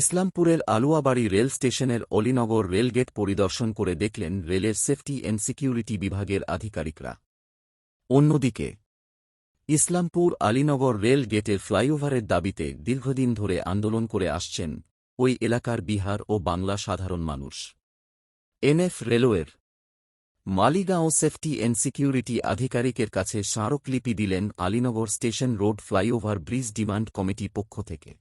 ইসলামপুরের Aluabari rail স্টেশনের Alinagar rail gate পরিদর্শন করে দেখলেন রেলের সেফটি অ্যান্ড সিকিউরিটি বিভাগের আধিকারিকরা। অন্যদিকে, ইসলামপুর আলীনগর রেল গেটের ফ্লাইওভারের দাবিতে দীর্ঘদিন ধরে আন্দোলন করে আসছেন ওই এলাকার বিহার ও বাংলা সাধারণ মানুষ। এনএফ রেলওয়ের মালিগাঁও সেফটি অ্যান্ড সিকিউরিটি আধিকারিকের কাছে স্মারকলিপি দিলেন Alinagar station road flyover bridge demand committee পক্ষ থেকে।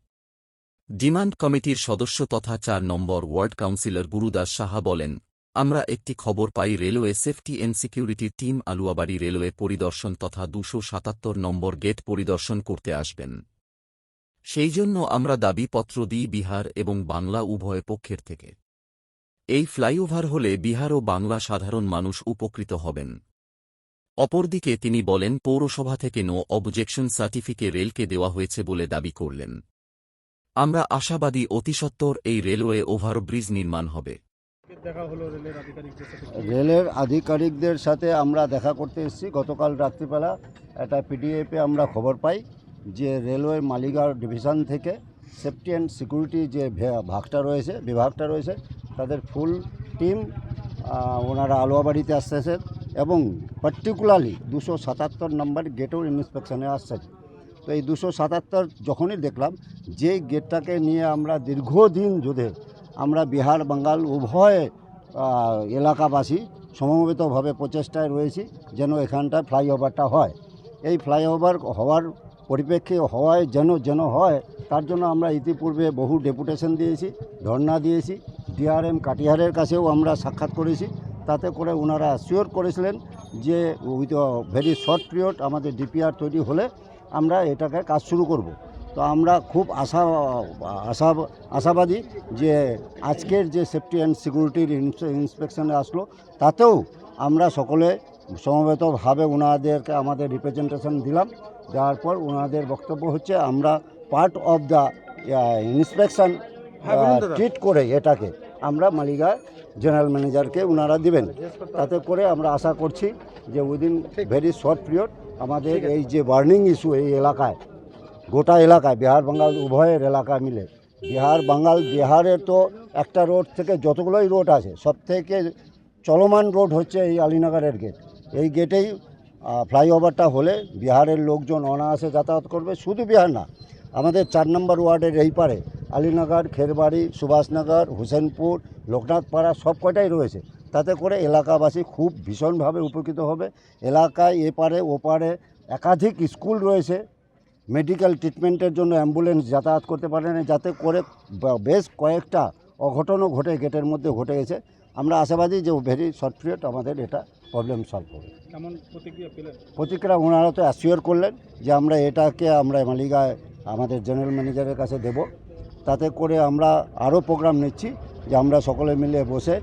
ডিমান্ড কমিটির সদস্য তথা চার নম্বর ওয়ার্ড কাউন্সিলর গুরুদাস সাহা বলেন, আমরা একটি খবর পাই রেলওয়ে সেফটি এন্ড সিকিউরিটির টিম আলুয়াবাড়ি রেলওয়ে পরিদর্শন তথা দুশো সাতাত্তর নম্বর গেট পরিদর্শন করতে আসবেন। সেই জন্য আমরা দাবিপত্র দিই বিহার এবং বাংলা উভয় পক্ষের থেকে। এই ফ্লাইওভার হলে বিহার ও বাংলা সাধারণ মানুষ উপকৃত হবেন। অপরদিকে তিনি বলেন, পৌরসভা থেকে নো অবজেকশন সার্টিফিকে রেলকে দেওয়া হয়েছে বলে দাবি করলেন। আমরা আশাবাদী অতিসত্বর এই রেলওয়ে ওভারব্রিজ নির্মাণ হবে। রেলের আধিকারিকদের সাথে আমরা দেখা করতে এসেছি। গতকাল রাত্রিবেলা একটা পিডিএফে আমরা খবর পাই যে রেলওয়ে মালিগার ডিভিশন থেকে সেফটি অ্যান্ড সিকিউরিটি যে ভাগটা রয়েছে, বিভাগটা রয়েছে, তাদের ফুল টিম ওনারা আলোয়াবাড়িতে আসতেছেন এবং পার্টিকুলারলি দুশো সাতাত্তর নম্বর গেটেও ইন্সপেকশনে আসছেন। তো এই দুশো সাতাত্তর যখনই দেখলাম, যে গেটটাকে নিয়ে আমরা দীর্ঘদিন ধরে আমরা বিহার, বাঙ্গাল উভয় এলাকাবাসী সমবেতভাবে প্রচেষ্টায় রয়েছি যেন এখানটায় ফ্লাইওভারটা হয়। এই ফ্লাইওভার হওয়ার পরিপ্রেক্ষে হওয়ায় যেন যেন হয়, তার জন্য আমরা ইতিপূর্বে বহু ডেপুটেশন দিয়েছি, ধর্ণা দিয়েছি ডিআরএম কাটিহারের কাছেও আমরা সাক্ষাৎ করেছি। তাতে করে ওনারা শিওর করেছিলেন যে উইথ ভেরি শর্ট পিরিয়ড আমাদের ডিপিআর তৈরি হলে আমরা এটাকে কাজ শুরু করব। তো আমরা খুব আশা আশা আশাবাদী যে আজকের যে সেফটি অ্যান্ড সিকিউরিটির ইন্সপেকশনে আসলো তাতেও আমরা সকলে সমবেতভাবে ওনাদেরকে আমাদের রিপ্রেজেন্টেশন দিলাম। দেওয়ার পর ওনাদের বক্তব্য হচ্ছে আমরা part of the inspection treat করে এটাকে আমরা মালিগা জেনারেল ম্যানেজারকে ওনারা দিবেন। তাতে করে আমরা আশা করছি যে উইদিন ভেরি শর্ট পিরিয়ড আমাদের এই যে বার্নিং ইস্যু এই এলাকায় গোটা এলাকায় বিহার বাঙ্গাল উভয়ের এলাকা মিলে। বিহার বাঙ্গাল বিহারের তো একটা রোড থেকে যতগুলোই রোড আছে সব থেকে চলমান রোড হচ্ছে এই আলীনগরের গেট এই গেটেই ফ্লাইওভারটা হলে বিহারের লোকজন অনায়াসে যাতায়াত করবে। শুধু বিহার না আমাদের চার নম্বর ওয়ার্ডের এই পারে আলীনগর খেরবাড়ি সুভাষনগর হুসেনপুর লোকনাথপাড়া সব কয়টাই রয়েছে। তাতে করে এলাকাবাসী খুব ভীষণভাবে উপকৃত হবে। এলাকায় এপারে ওপারে একাধিক স্কুল রয়েছে। মেডিকেল ট্রিটমেন্টের জন্য অ্যাম্বুলেন্স যাতায়াত করতে পারে না। যাতে করে বেশ কয়েকটা অঘটনও ঘটে গেটের মধ্যে ঘটে গেছে। আমরা আশাবাদী যে ভেরি শর্ট পিরিয়ড আমাদের এটা প্রবলেম সলভ হবে। কেমন প্রতিক্রিয়া পেলেন? প্রতিক্রিয়া ওনারা তো অ্যাসিওর করলেন যে আমরা এটাকে আমরা মালিগায় আমাদের জেনারেল ম্যানেজারের কাছে দেব। তাতে করে আমরা আরও প্রোগ্রাম নিচ্ছি যে আমরা সকলে মিলে বসে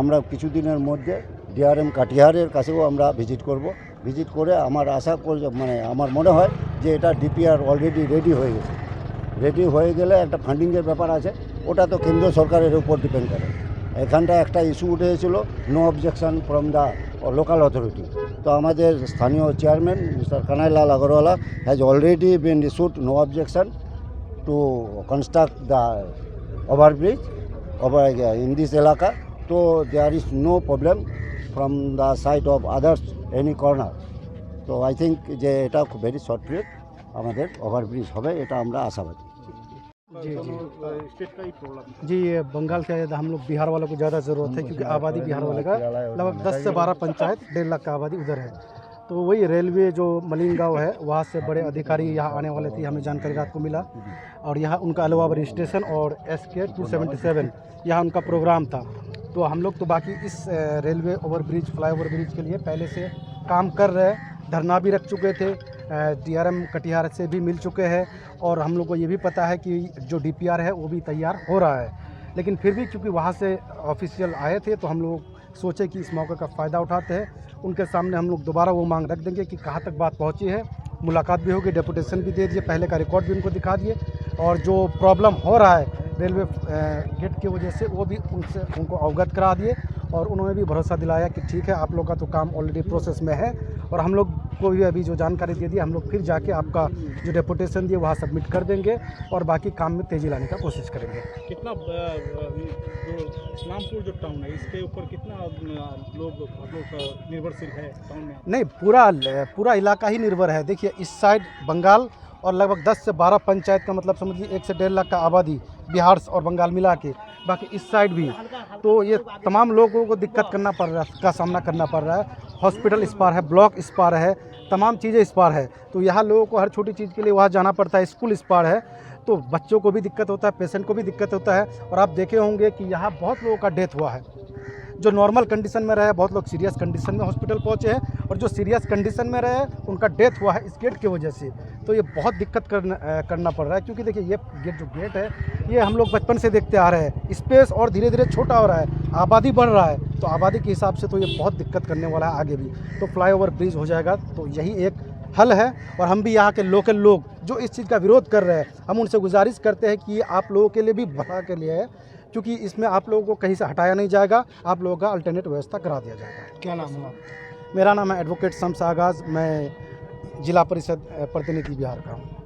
আমরা কিছুদিনের মধ্যে ডিআরএম কাটিহারের কাছেও আমরা ভিজিট করব। ভিজিট করে আমার আশা করি মানে আমার মনে হয় যে এটা ডিপিআর অলরেডি রেডি হয়ে গেছে। রেডি হয়ে গেলে একটা ফান্ডিংয়ের ব্যাপার আছে, ওটা তো কেন্দ্র সরকারের উপর ডিপেন্ড করে। এখানটা একটা ইস্যু উঠেছিল, no objection from the local authority. তো আমাদের স্থানীয় chairman mister Kanailal Agarwala has already been issued no objection to construct the overbridge over in this এলাকা তো there is no problem from the side of others any corner তো I think যে এটা খুব very short period আমাদের overbridge হবে এটা আমরা আশাবাদী जी जी स्टेट का ही प्रॉब्लम जी ये बंगाल से ज़्यादा हम लोग बिहार वालों को ज़्यादा ज़रूरत है क्योंकि आबादी बिहार वाले का लगभग 10 से 12 पंचायत डेढ़ लाख का आबादी उधर है तो वही रेलवे जो मलिन गाँव है, वहाँ से बड़े अधिकारी यहाँ आने वाले थे, हमें जानकारी रात को मिला। और यहाँ उनका अलावा स्टेशन और S K two seventy seven यहाँ उनका प्रोग्राम था। तो हम लोग तो बाकी इस railway over bridge flyover bridge के लिए पहले से काम कर रहे हैं। धरना भी रख चुके थे डीआरएम कटिहार से भी मिल चुके हैं। और हम लोग को ये भी पता है कि जो डीपीआर है, वो भी तैयार हो रहा है। लेकिन फिर भी क्योंकि वहाँ से ऑफिशियल आए थे तो हम लोग सोचे कि इस मौके का फ़ायदा उठाते हैं। उनके सामने हम लोग दोबारा वो मांग रख देंगे कि कहाँ तक बात पहुँची है। मुलाकात भी होगी, डेपुटेशन भी दे दिए, पहले का रिकॉर्ड भी उनको दिखा दिए। और जो प्रॉब्लम हो रहा है रेलवे गेट की वजह से, वो भी उनसे, उनको अवगत करा दिए। और उन्होंने भी भरोसा दिलाया कि ठीक है, आप लोग का तो काम ऑलरेडी प्रोसेस में है। और हम लोग को भी अभी जो जानकारी दे दी हम लोग फिर जाके आपका जो डेपुटेशन दिए वहाँ सबमिट कर देंगे और बाकी काम में तेज़ी लाने का कोशिश करेंगे। कितना जो इस्लामपुर जो टाउन है इसके ऊपर कितना लोग आप लोग निर्भरशील है टाउन में? नहीं पूरा पूरा इलाका ही निर्भर है। देखिए इस साइड बंगाल और लगभग 10 से 12 पंचायत का मतलब समझिए एक से डेढ़ लाख का आबादी बिहार और बंगाल मिला के, बाकी इस साइड भी। तो ये तमाम लोगों को दिक्कत करना पड़ रहा है, का सामना करना पड़ रहा है। हॉस्पिटल इस पार है, ब्लॉक इस पार है, तमाम चीज़ें इस पार है। तो यहाँ लोगों को हर छोटी चीज़ के लिए वहाँ जाना पड़ता है, स्कूल इस पार है। तो बच्चों को भी दिक्कत होता है, पेशेंट को भी दिक्कत होता है। और आप देखे होंगे कि यहाँ बहुत लोगों का डेथ हुआ है। जो नॉर्मल कंडीशन में रहे, बहुत लोग सीरियस कंडीशन में हॉस्पिटल पहुँचे हैं। और जो सीरियस कंडीशन में रहे, उनका डेथ हुआ है इस गेट की वजह से। तो ये बहुत दिक्कत करना करना पड़ रहा है, क्योंकि देखिए, ये गेट, जो गेट है, ये हम लोग बचपन से देखते आ रहे हैं। स्पेस और धीरे धीरे छोटा हो रहा है, आबादी बढ़ रहा है तो आबादी के हिसाब से तो ये बहुत दिक्कत करने वाला है आगे भी। तो फ्लाईओवर ब्रिज हो जाएगा तो यही एक हल है, और हम भी यहाँ के लोकल लोग जो इस चीज़ का विरोध कर रहे हैं, हम उनसे गुजारिश करते हैं कि ये आप लोगों के लिए भी भला के लिए है, क्योंकि इसमें आप लोगों को कहीं से हटाया नहीं जाएगा, आप लोगों का अल्टरनेट व्यवस्था करा दिया जाएगा। क्या नाम है मेरा नाम है एडवोकेट शम्स आगाज़। मैं जिला परिषद प्रतिनिधि बिहार का हूँ।